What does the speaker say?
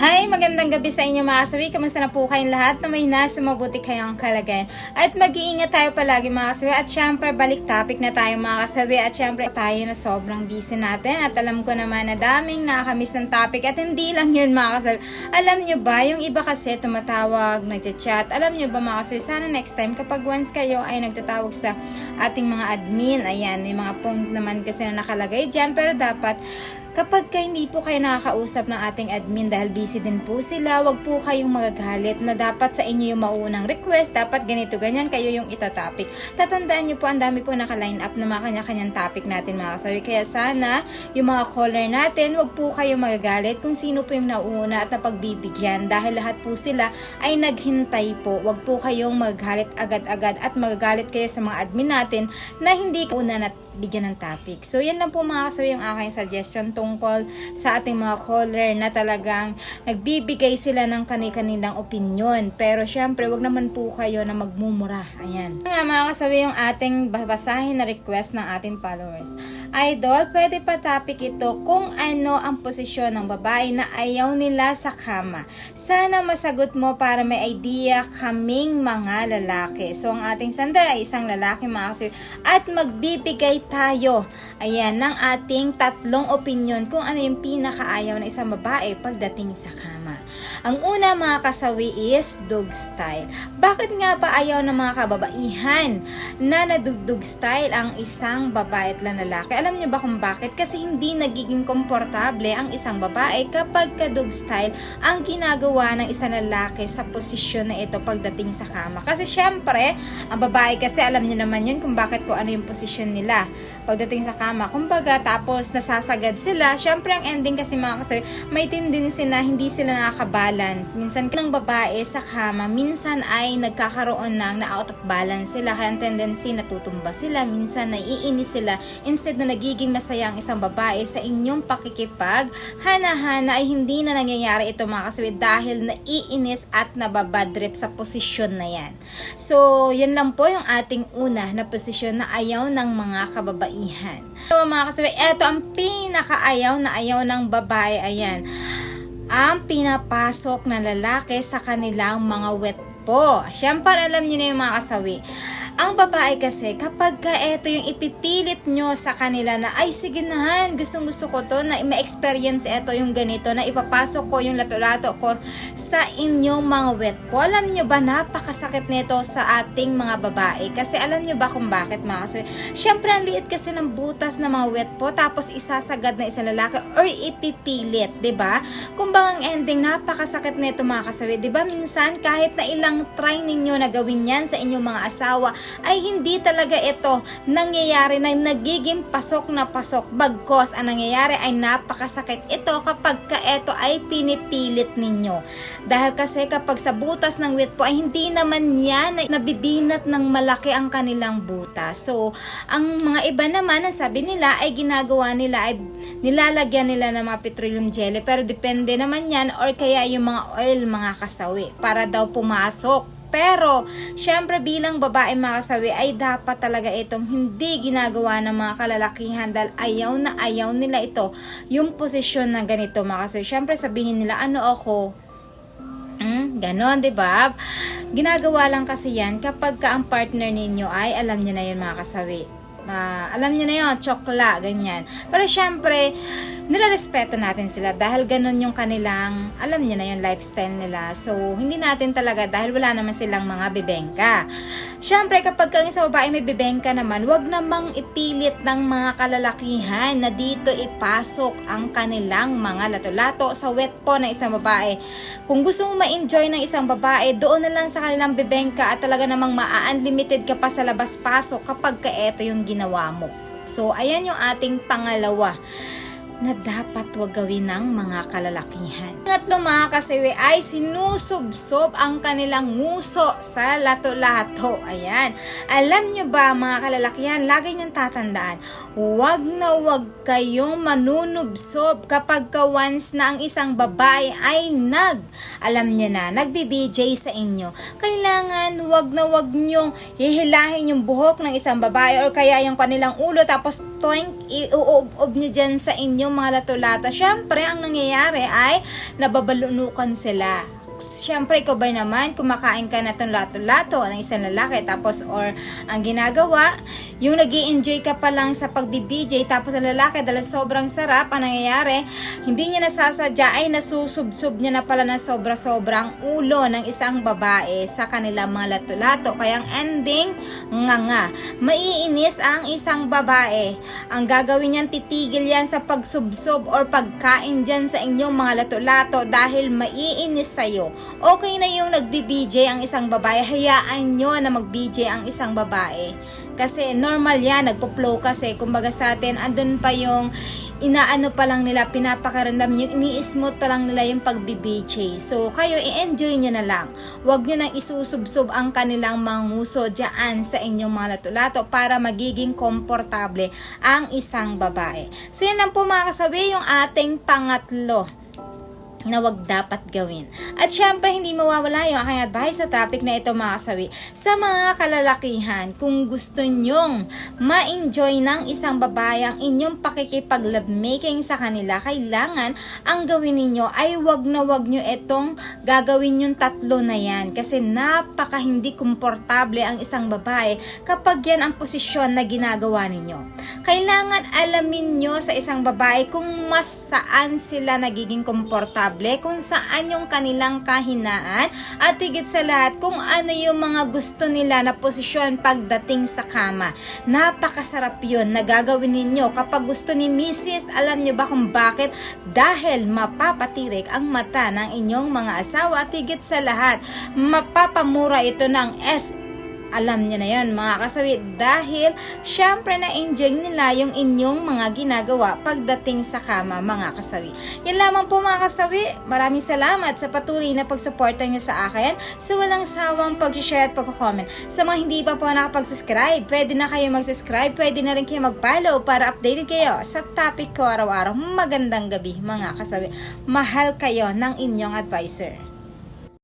Hi, magandang gabi sa inyo mga kasawi. Kamusta na po kayong lahat na may nasa mabuti kayong kalagayan. At mag-iingat tayo palagi mga kasawi. At syempre, balik topic na tayo mga kasawi. At syempre, tayo na sobrang busy natin. At alam ko naman na daming nakakamiss ng topic. At hindi lang yun mga kasawi. Alam nyo ba, yung iba kasi tumatawag, nagchat-chat. Alam nyo ba mga kasawi, sana next time kapag once kayo ay nagtatawag sa ating mga admin, ayan, may mga phone naman kasi na nakalagay dyan. Pero dapat, Kapag ka hindi po kayo nakakausap ng ating admin dahil busy din po sila, wag po kayong magagalit na dapat sa inyo yung maunang request, dapat ganito, ganyan, kayo yung itatopic. Tatandaan nyo po, ang dami po naka-line up na mga kanya-kanyang topic natin mga kasawi. Kaya sana, yung mga caller natin, wag po kayong magagalit kung sino po yung nauuna at napagbibigyan dahil lahat po sila ay naghintay po. Wag po kayong magagalit agad-agad at magagalit kayo sa mga admin natin na hindi una na bigyan ng topic. So, yan lang po mga kasawi yung aking suggestion tungkol sa ating mga caller na talagang nagbibigay sila ng kani-kanilang opinion. Pero, syempre, wag naman po kayo na magmumura. Ayan. Nga mga kasawi yung ating babasahin na request ng ating followers. Idol, pwede pa topic ito kung ano ang posisyon ng babae na ayaw nila sa kama. Sana masagot mo para may idea kaming mga lalaki. So, ang ating sender ay isang lalaki mga kasawi at magbibigay tayo ayan, ng ating tatlong opinion kung ano yung pinakaayaw ng isang babae pagdating sa kama. Ang una mga kasawi is dog style. Bakit nga pa ayaw ng mga kababaihan na nadugdog style ang isang babae at lalaki? Alam niyo ba kung bakit? Kasi hindi nagiging komportable ang isang babae kapag kadog style ang ginagawa ng isang lalaki sa posisyon na ito pagdating sa kama. Kasi syempre, ang babae kasi alam niyo naman yun kung bakit ko ano yung posisyon nila pagdating sa kama. Kumbaga, tapos nasasagad sila. Syempre, ang ending kasi mga kasi may tendency na hindi sila nakaka-balance. Minsan, ng babae sa kama, minsan ay nagkakaroon ng na-out of balance sila. Kaya ang tendency natutumba sila. Minsan, naiinis sila. Instead na nagiging masaya ang isang babae sa inyong pakikipag, hana-hana ay hindi na nangyayari ito mga kasawid dahil naiinis at nababadrip sa posisyon na yan. So, yan lang po yung ating una na posisyon na ayaw ng mga kababaihan. So, mga kasawid, eto ang pinakaayaw na ayaw ng babae, ayan ang pinapasok ng lalaki sa kanilang mga wet po. Siyempre, alam niyo na yung mga kasawi. Ang babae kasi, kapag ka eto yung ipipilit nyo sa kanila na, ay sige na han, gustong gusto ko to, na ma-experience eto yung ganito, na ipapasok ko yung lato-lato ko sa inyong mga wet po. Alam nyo ba, napakasakit nito sa ating mga babae. Kasi alam nyo ba kung bakit mga kasawi? Siyempre, ang liit kasi ng butas ng mga wet po, tapos isasagad na isang lalaki or ipipilit, ba? Kung ang ending, napakasakit nito mga kasawi, 'di ba? Minsan, kahit na ilang try ninyo na gawin yan sa inyong mga asawa, ay hindi talaga ito nangyayari na nagiging pasok na pasok. Bagkos, ang nangyayari ay napakasakit ito kapag ka ito ay pinipilit ninyo. Dahil kasi kapag sa butas ng wit po ay hindi naman yan nabibinat ng malaki ang kanilang butas. So, ang mga iba naman, ang sabi nila ay ginagawa nila ay nilalagyan nila ng mga petroleum jelly. Pero depende naman yan or kaya yung mga oil mga kasawi para daw pumasok pero, syempre bilang babae mga kasawi ay dapat talaga itong hindi ginagawa ng mga kalalakihan dahil ayaw na ayaw nila ito yung posisyon na ganito mga kasawi. Syempre sabihin nila, ano ako, Hmm, ganon, di ba? Ginagawa lang kasi yan kapag ka ang partner ninyo ay alam niyo na yun mga kasawi. Ma, alam niyo na yun, chokla, ganyan. Pero syempre, nilarespeto natin sila dahil ganun yung kanilang, alam niyo na yung lifestyle nila. So, hindi natin talaga dahil wala naman silang mga bibengka. Syempre, kapag ang isang babae may bibengka naman, wag namang ipilit ng mga kalalakihan na dito ipasok ang kanilang mga lato-lato sa wet po ng isang babae. Kung gusto mo ma-enjoy ng isang babae, doon na lang sa kanilang bibengka at talaga namang maa-unlimited ka pa sa labas-pasok kapag ka eto yung ginawa mo. So, ayan yung ating pangalawa na dapat wag gawin ng mga kalalakihan. Pangatlo mga kasiwi ay sinusubsob ang kanilang nguso sa lato-lato. Ayan. Alam nyo ba mga kalalakihan, lagi nyo tatandaan, wag na wag kayong manunubsob kapag ka once na ang isang babae ay nag, alam nyo na, nagbibj sa inyo. Kailangan wag na wag nyong hihilahin yung buhok ng isang babae or kaya yung kanilang ulo tapos toink, iuob nyo dyan sa inyo inyong mga lato-lato, syempre, ang nangyayari ay nababalunukan sila. Siyempre, ikaw ba naman, kumakain ka na itong lato-lato ng isang lalaki, tapos, or, ang ginagawa, yung nag enjoy ka pa lang sa pagbi-BJ, tapos ang lalaki, dahil sobrang sarap, ang nangyayari, hindi niya nasasadya, ay nasusubsub niya na pala ng sobra-sobrang ulo ng isang babae sa kanilang mga lato-lato. Kaya ang ending, nga nga, maiinis ang isang babae. Ang gagawin niyan, titigil yan sa pagsubsob or pagkain dyan sa inyong mga lato-lato dahil maiinis sa'yo. Okay na yung nagbi-BJ ang isang babae, hayaan nyo na mag-BJ ang isang babae. Kasi normal yan, nagpo-flow kasi. Kumbaga sa atin, andun pa yung inaano pa lang nila, pinapakaramdam nyo, ini-smooth pa lang nila yung pagbibiche. So, kayo, i-enjoy nyo na lang. Huwag nyo nang isusubsob ang kanilang mga nguso dyan sa inyong mga lato-lato para magiging komportable ang isang babae. So, yan lang po mga kasabi, yung ating pangatlo na wag dapat gawin. At syempre, hindi mawawala yung aking advice sa topic na ito mga kasawi. Sa mga kalalakihan, kung gusto nyong ma-enjoy ng isang babae ang inyong pakikipag-lovemaking sa kanila, kailangan ang gawin ninyo ay wag na wag nyo itong gagawin yung tatlo na yan. Kasi napaka hindi komportable ang isang babae kapag yan ang posisyon na ginagawa ninyo. Kailangan alamin nyo sa isang babae kung mas saan sila nagiging komportable komportable kung saan yung kanilang kahinaan at higit sa lahat kung ano yung mga gusto nila na posisyon pagdating sa kama. Napakasarap yun na gagawin ninyo kapag gusto ni Mrs. Alam nyo ba kung bakit? Dahil mapapatirik ang mata ng inyong mga asawa at higit sa lahat mapapamura ito ng S alam niya na yon mga kasawi dahil syempre na enjoy nila yung inyong mga ginagawa pagdating sa kama mga kasawi. Yan lamang po mga kasawi. Maraming salamat sa patuloy na pagsuporta niyo sa akin sa walang sawang pag-share at pag-comment. Sa mga hindi pa po nakapag-subscribe, pwede na kayo mag-subscribe, pwede na rin kayo mag-follow para updated kayo sa topic ko araw-araw. Magandang gabi mga kasawi. Mahal kayo ng inyong advisor.